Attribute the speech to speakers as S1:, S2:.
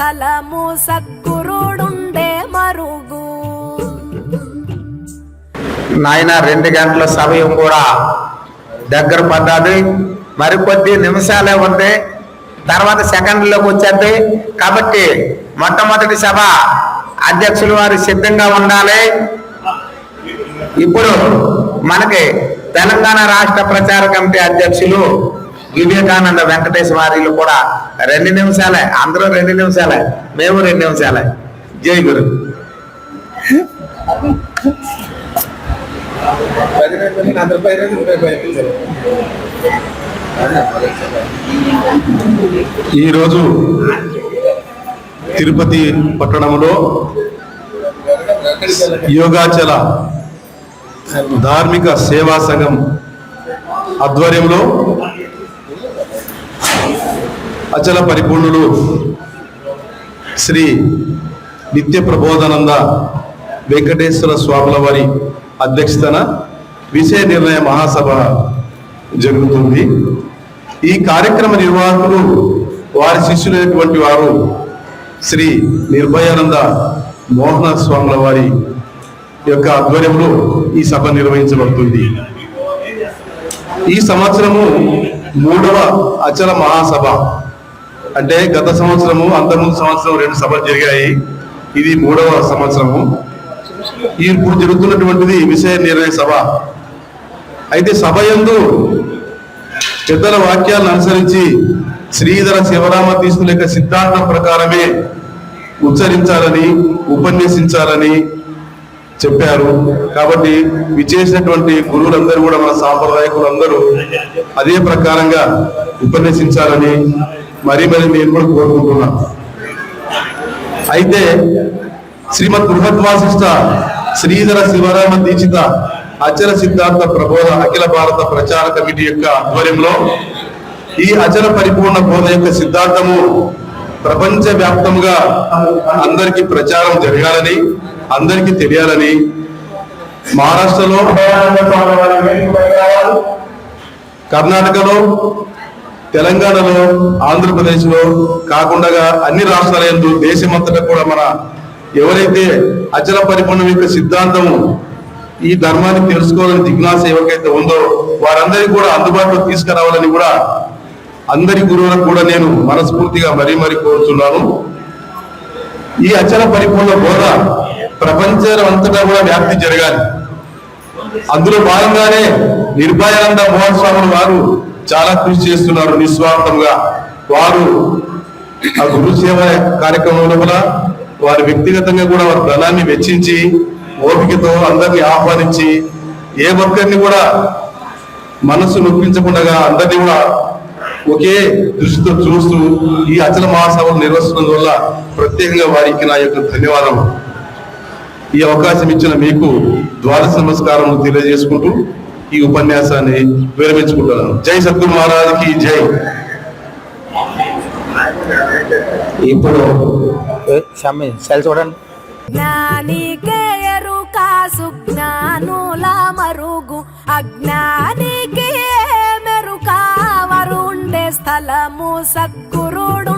S1: స్థలము సద్గురుడుండే మరుగు.
S2: నాయన రెండు గంటల సమయం కూడా దగ్గర పడ్డది. మరికొద్ది నిమిషాలే ఉంది తర్వాత సెకండ్లోకి వచ్చేది కాబట్టి మొట్టమొదటి సభ అధ్యక్షులు వారు సిద్ధంగా ఉండాలి. ఇప్పుడు మనకి తెలంగాణ రాష్ట్ర ప్రచార కమిటీ అధ్యక్షులు వివేకానంద వెంకటేశ్వర వారిలు కూడా రెండు నిమిషాలే అందరూ రెండు నిమిషాలే మేము రెండు నిమిషాలే. జై గురు.
S3: ఈరోజు తిరుపతి పట్టణంలో యోగాచల ధార్మిక సేవా సంఘం ఆధ్వర్యంలో అచల పరిపూర్ణులు శ్రీ నిత్య ప్రబోధానంద వెంకటేశ్వర స్వాముల వారి అధ్యక్షతన విషయ నిర్ణయ మహాసభ జరుగుతుంది. ఈ కార్యక్రమ నిర్వాహకులు వారి శిష్యులైనటువంటి వారు శ్రీ నిర్భయానంద మోహన స్వాముల వారి యొక్క ఆధ్వర్యంలో ఈ సభ నిర్వహించబడుతుంది. ఈ సంవత్సరము మూడవ అచల మహాసభ. అంటే గత సంవత్సరము అంతకుముందు సంవత్సరం రెండు సభలు జరిగాయి. ఇది మూడవ సంవత్సరము. ఈ ఇప్పుడు జరుగుతున్నటువంటిది విషయ నిర్ణయ సభ. అయితే సభ యందు పెద్దల వాక్యాలను అనుసరించి శ్రీధర శివరామ తీసుకున్న యొక్క సిద్ధాంతం ప్రకారమే ఉచ్చరించాలని ఉపన్యసించాలని చెప్పారు. కాబట్టి విచేసినటువంటి గురువులందరూ కూడా మన సాంప్రదాయకులందరూ అదే ప్రకారంగా ఉపన్యసించాలని మరీ మరి నేను కూడా కోరుకుంటున్నాను అయితే శ్రీమద్ బృహద్వాసిష్ట శ్రీధర శివరామ దీక్షిత అచల సిద్ధాంత ప్రబోధ అఖిల భారత ప్రచార కమిటీ యొక్క ఆధ్వర్యంలో ఈ అచల పరిపూర్ణ బోధ యొక్క సిద్ధాంతము ప్రపంచ వ్యాప్తంగా అందరికీ ప్రచారం జరగాలని అందరికీ తెలియాలని మహారాష్ట్రలో కర్ణాటకలో తెలంగాణలో ఆంధ్రప్రదేశ్లో కాకుండా అన్ని రాష్ట్రాల ఎందు దేశమంతటా కూడా మన ఎవరైతే అచల పరిపూర్ణం యొక్క సిద్ధాంతము ఈ ధర్మాన్ని తెలుసుకోవాలని జిజ్ఞాస ఎవరికైతే ఉందో వారందరికీ కూడా అందుబాటులో తీసుకురావాలని కూడా అందరి గురువులకు కూడా నేను మనస్ఫూర్తిగా మరీ మరీ కోరుతున్నాను ఈ అచల పరిపూర్ణ బోధ ప్రపంచం అంతటా కూడా వ్యాప్తి జరగాలి. అందులో భాగంగానే నిర్భయానంద మోహన్ స్వామి వారు చాలా కృషి చేస్తున్నారు నిస్వార్థంగా. వారు ఆ గురు సేవ కార్యక్రమం లోపల వారి వ్యక్తిగతంగా కూడా వారి ధనాన్ని వెచ్చించి ఓపికతో అందరినీ ఆహ్వానించి ఏ ఒక్కరిని కూడా మనసు నొప్పించకుండా అందరినీ కూడా ఒకే దృష్టితో చూస్తూ ఈ అచల మహాసభలు నిర్వహిస్తున్న వల్ల ప్రత్యేకంగా వారికి నా యొక్క ధన్యవాదం. ఈ అవకాశం ఇచ్చిన మీకు ద్వాదశ నమస్కారం తెలియజేసుకుంటూ ఈ ఉపన్యాసాన్ని విరమించుకుంటున్నాను. జై సద్గురు మహారాజుకి జై.
S2: ఇప్పుడు చూడండి
S1: జ్ఞానికే ఎరుక సుజ్ఞానుల మరుగు. అజ్ఞానికి మెరుక వరుండే స్థలము సద్గురుడు